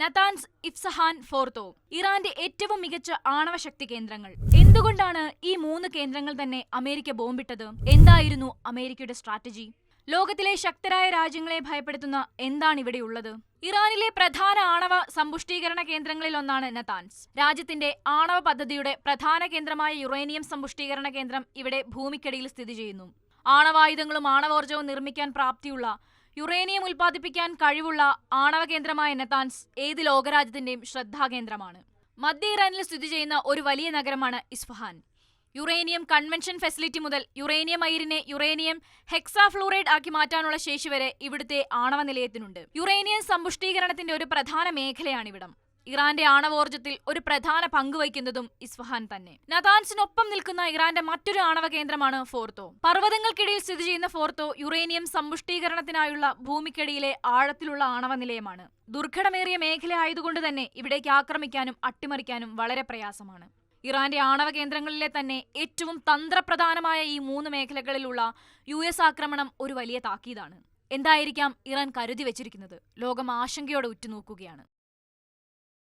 Natanz ഇഫ്സഹാൻ ഫോർത്തോ ഇറാന്റെ ഏറ്റവും മികച്ച ആണവ ശക്തി കേന്ദ്രങ്ങൾ. എന്തുകൊണ്ടാണ് ഈ മൂന്ന് കേന്ദ്രങ്ങൾ തന്നെ അമേരിക്ക ബോംബിട്ടത്? എന്തായിരുന്നു അമേരിക്കയുടെ സ്ട്രാറ്റജി? ലോകത്തിലെ ശക്തരായ രാജ്യങ്ങളെ ഭയപ്പെടുത്തുന്ന എന്താണ് ഇവിടെയുള്ളത് ഇറാനിലെ പ്രധാന ആണവ സമ്പുഷ്ടീകരണ കേന്ദ്രങ്ങളിൽ ഒന്നാണ് നതാൻസ് രാജ്യത്തിന്റെ ആണവ പദ്ധതിയുടെ പ്രധാന കേന്ദ്രമായ യുറേനിയം സമ്പുഷ്ടീകരണ കേന്ദ്രം ഇവിടെ ഭൂമിക്കടിയിൽ സ്ഥിതി ചെയ്യുന്നു. ആണവായുധങ്ങളും ആണവോർജവും നിർമ്മിക്കാൻ പ്രാപ്തിയുള്ള യുറേനിയം ഉൽപ്പാദിപ്പിക്കാൻ കഴിവുള്ള ആണവ കേന്ദ്രമായ നെതാൻസ് ഏത് ലോകരാജ്യത്തിന്റെയും ശ്രദ്ധാകേന്ദ്രമാണ്. മധ്യ ഇറാനിൽ സ്ഥിതി ചെയ്യുന്ന ഒരു വലിയ നഗരമാണ് ഇസ്ഫഹാൻ. യുറേനിയം കൺവെൻഷൻ ഫെസിലിറ്റി മുതൽ യുറേനിയം അയിരിനെ യുറേനിയം ഹെക്സാഫ്ലൂറൈഡ് ആക്കി മാറ്റാനുള്ള ശേഷി വരെ ഇവിടുത്തെ ആണവ നിലയത്തിനുണ്ട്. യുറേനിയം സമ്പുഷ്ടീകരണത്തിന്റെ ഒരു പ്രധാന മേഖലയാണിവിടം. ഇറാന്റെ ആണവോർജത്തിൽ ഒരു പ്രധാന പങ്ക് വഹിക്കുന്നതും ഇസ്ഫഹാൻ തന്നെ. നദാൻസിനൊപ്പം നിൽക്കുന്ന ഇറാന്റെ മറ്റൊരു ആണവ കേന്ദ്രമാണ് ഫോർത്തോ. പർവതങ്ങൾക്കിടയിൽ സ്ഥിതി ചെയ്യുന്ന ഫോർത്തോ യുറേനിയം സമ്പുഷ്ടീകരണത്തിനായുള്ള ഭൂമിക്കടിയിലെ ആഴത്തിലുള്ള ആണവ നിലയമാണ്. ദുർഘടമേറിയ മേഖല ആയതുകൊണ്ട് തന്നെ ഇവിടേക്ക് ആക്രമിക്കാനും അട്ടിമറിക്കാനും വളരെ പ്രയാസമാണ്. ഇറാന്റെ ആണവ കേന്ദ്രങ്ങളിലെ തന്നെ ഏറ്റവും തന്ത്രപ്രധാനമായ ഈ മൂന്ന് മേഖലകളിലുള്ള യു എസ് ആക്രമണം ഒരു വലിയ താക്കീതാണ്. എന്തായിരിക്കാം ഇറാൻ കരുതി വെച്ചിരിക്കുന്നത്? ലോകം ആശങ്കയോടെ ഉറ്റുനോക്കുകയാണ്.